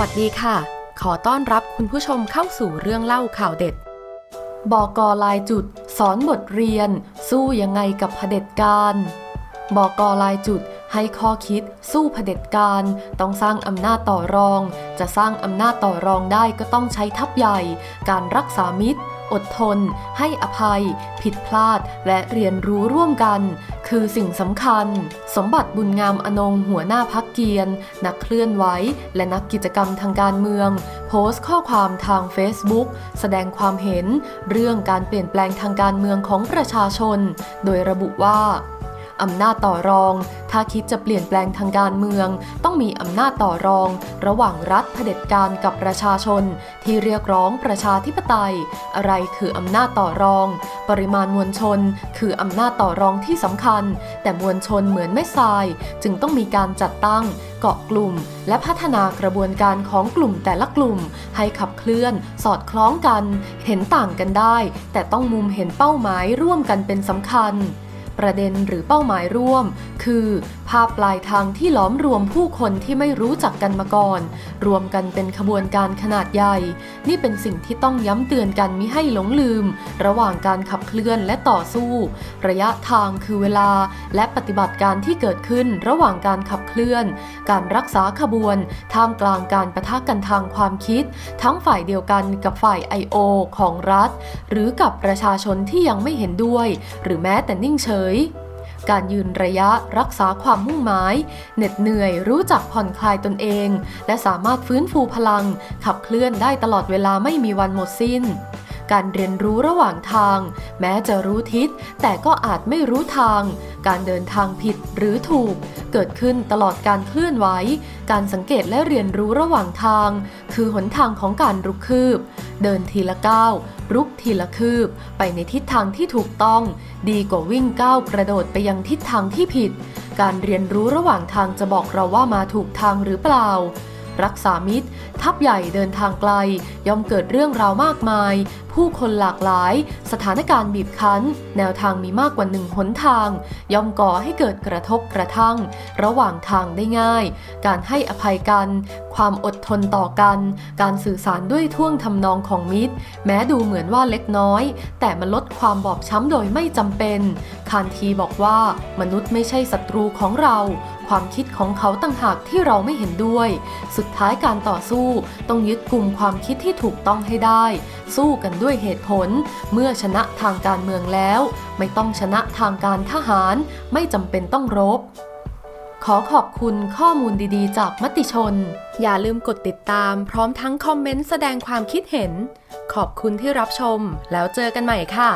วัสดีค่ะ ขอต้อนรับคุณผู้ชมเข้าสู่เรื่องเล่าข่าวเด็ด บอกลายจุด สอนบทเรียน สู้ยังไงกับเผด็จการบอกลายจุดให้ข้อคิด สู้เผด็จการ ต้องสร้างอำนาจต่อรอง จะสร้างอำนาจต่อรองได้ก็ต้องใช้ทัพใหญ่ การรักษามิตร อดทน ให้อภัย ผิดพลาด และเรียนรู้ร่วมกัน คือสิ่งสำคัญ สมบัติบุญงามอนงหัวหน้าพักเกียรนักเคลื่อนไหวและนักกิจกรรมทางการเมือง โพสต์ข้อความทาง Facebook แสดงความเห็น เรื่องการเปลี่ยนแปลงทางการเมืองของประชาชน โดยระบุว่า อำนาจต่อรอง ถ้าคิดจะเปลี่ยนแปลงทางการเมือง ต้องมีอำนาจต่อรอง ระหว่างรัฐเผด็จการกับประชาชน ที่เรียกร้องประชาธิปไตย อะไรคืออำนาจต่อรอง ปริมาณมวลชน คืออำนาจต่อรองที่สำคัญ แต่มวลชนเหมือนไม่ทราย จึงต้องมีการจัดตั้งเกาะกลุ่ม และพัฒนากระบวนการของกลุ่มแต่ละกลุ่ม ให้ขับเคลื่อน สอดคล้องกัน เห็นต่างกันได้ แต่ต้องมุมเห็นเป้าหมายร่วมกันเป็นสำคัญ ประเด็นหรือเป้าหมายร่วม คือภาพปลายทางที่ล้อมรวมผู้คนที่ไม่รู้จักกันมาก่อน รวมกันเป็นขบวนการขนาดใหญ่ นี่เป็นสิ่งที่ต้องย้ำเตือนกันมิให้หลงลืม ระหว่างการขับเคลื่อนและต่อสู้ ระยะทางคือเวลา และปฏิบัติการที่เกิดขึ้นระหว่างการขับเคลื่อน การรักษาขบวน ท่ามกลางการประทะกันทางความคิด ทั้งฝ่ายเดียวกันกับฝ่าย I.O. ของรัฐ หรือกับประชาชนที่ยังไม่เห็นด้วย หรือแม้แต่นิ่งเฉยย การยืนระยะรักษาความมุ่งหมาย เหน็ดเหนื่อยรู้จักผ่อนคลายตนเอง และสามารถฟื้นฟูพลัง ขับเคลื่อนได้ตลอดเวลาไม่มีวันหมดสิ้น การเรียนรู้ระหว่างทาง แม้จะรู้ทิศ แต่ก็อาจไม่รู้ทาง การเดินทางผิดหรือถูก เกิดขึ้นตลอดการเคลื่อนไหว การสังเกตและเรียนรู้ระหว่างทาง คือหนทางของการรุกคืบ เดินทีละก้าวรุกทีละคืบ ไปในทิศทางที่ถูกต้อง ดีกว่าวิ่งก้าวกระโดดไปยังทิศทางที่ผิด การเรียนรู้ระหว่างทางจะบอกเราว่ามาถูกทางหรือเปล่า รักษามิตร ทัพใหญ่เดินทางไกล ย่อมเกิดเรื่องราวมากมาย ผู้คนหลากหลาย สถานการณ์บีบคั้น แนวทางมีมากกว่าหนึ่งหนทาง ย่อมก่อให้เกิดกระทบกระทั่ง ระหว่างทางได้ง่าย การให้อภัยกัน ความอดทนต่อกัน การสื่อสารด้วยท่วงทำนองของมิตร แม้ดูเหมือนว่าเล็กน้อย แต่มันลดความบอบช้ำโดยไม่จำเป็น คานทีบอกว่ามนุษย์ไม่ใช่ศัตรูของเรา ความคิดของเขาต่างหากที่เราไม่เห็นด้วย สุดท้ายการต่อสู้ต้องยึดกลุ่มความคิดที่ถูกต้องให้ได้ สู้กันด้วยเหตุผล เมื่อชนะทางการเมืองแล้ว ไม่ต้องชนะทางการทหาร ไม่จำเป็นต้องรบขอขอบคุณข้อมูลดีๆ จากมติชน อย่าลืมกดติดตามพร้อมทั้งคอมเมนต์แสดงความคิดเห็น ขอบคุณที่รับชม แล้วเจอกันใหม่ค่ะ